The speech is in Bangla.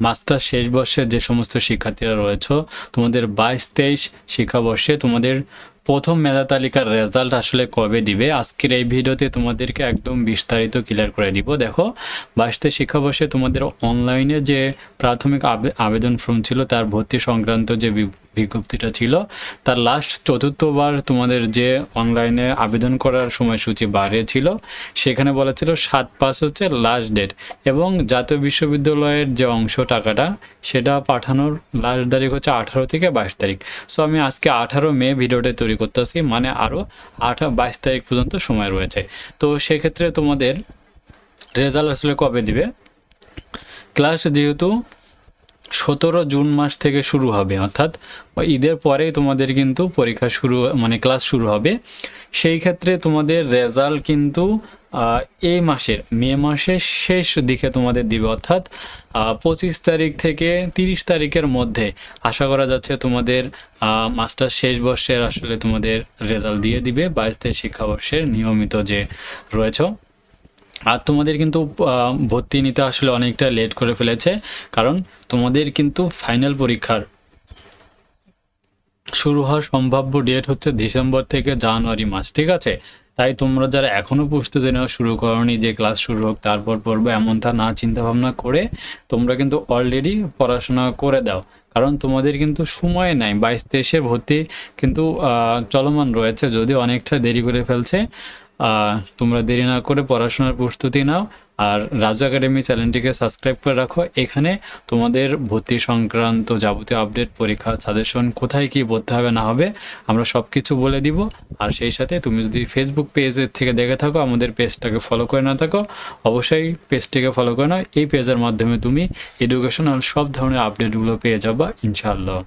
মাস্টার শেষ বর্ষে যে সমস্ত শিক্ষার্থীরা রয়েছে, তোমাদের বাইশ তেইশ শিক্ষাবর্ষে তোমাদের প্রথম মেধা তালিকার রেজাল্ট আসলে কবে দিবে? আজকের এই ভিডিওতে তোমাদেরকে একদম বিস্তারিত ক্লিয়ার করে দিব। দেখো, বাইশ তেইশ শিক্ষাবর্ষে তোমাদের অনলাইনে যে প্রাথমিক আবে- আবেদন ফর্ম ছিল, তার ভর্তি সংক্রান্ত যে বিজ্ঞপ্তিটা ছিল। তার লাস্ট চতুর্থবার তোমাদের যে অনলাইনে আবেদন করার সময়সূচি বাড়িয়েছিল, সেখানে বলা ছিল সাত পাঁচ হচ্ছে লাস্ট ডেট এবং জাতীয় বিশ্ববিদ্যালয়ের যে অংশ টাকাটা, সেটা পাঠানোর লাস্ট তারিখ হচ্ছে আঠারো থেকে বাইশ তারিখ। সো আমি আজকে আঠারো মে ভিডিওটা তৈরি করতেছি মানে আরও আঠা, বাইশ তারিখ পর্যন্ত সময় রয়েছে। তো সেক্ষেত্রে তোমাদের রেজাল্ট আসলে কবে দিবে? ক্লাস যেহেতু সতেরো জুন মাস থেকে শুরু হবে, অর্থাৎ ঈদের পরেই তোমাদের কিন্তু পরীক্ষা শুরু মানে ক্লাস শুরু হবে। সেই ক্ষেত্রে তোমাদের রেজাল্ট কিন্তু এই মাসের, মে মাসের শেষ দিকে তোমাদের দিবে, অর্থাৎ পঁচিশ তারিখ থেকে তিরিশ তারিখের মধ্যে আশা করা যাচ্ছে তোমাদের মাস্টার শেষ বর্ষের আসলে তোমাদের রেজাল্ট দিয়ে দিবে, বাইশ শিক্ষাবর্ষের নিয়মিত যে রয়েছে। আর তোমাদের কিন্তু ভর্তি নিতে আসলে অনেকটা লেট করে ফেলেছে। কারণ তোমাদের কিন্তু ফাইনাল পরীক্ষার শুরু হওয়ার সম্ভাব্য ডেট হচ্ছে ডিসেম্বর থেকে জানুয়ারি মাস, ঠিক আছে? তাই তোমরা যারা এখনও প্রস্তুতি নেওয়া শুরু করনি যে ক্লাস শুরু হোক, তারপর পড়ব এমনটা না চিন্তা ভাবনা করে তোমরা কিন্তু অলরেডি পড়াশোনা করে দাও। কারণ তোমাদের কিন্তু সময় নাই, বাইশ তেইশের ভর্তি কিন্তু চলমান রয়েছে, যদিও অনেকটা দেরি করে ফেলছে। তোমরা দেরি না করে পড়াশোনার প্রস্তুতি নাও আর রাজু একাডেমি চ্যানেলটিকে সাবস্ক্রাইব করে রাখো। এখানে তোমাদের ভর্তি সংক্রান্ত যাবতীয় আপডেট, পরীক্ষা, সাজেশন, কোথায় কি পড়তে হবে, না হবে, আমরা সব কিছু বলে দিব। আর সেই সাথে তুমি যদি ফেসবুক পেজের থেকে দেখে থাকো, আমাদের পেজটাকে ফলো করে না থাকো, অবশ্যই পেজটিকে ফলো করে নাও। এই পেজের মাধ্যমে তুমি এডুকেশনাল সব ধরনের আপডেটগুলো পেয়ে যাবা, ইনশাআল্লাহ।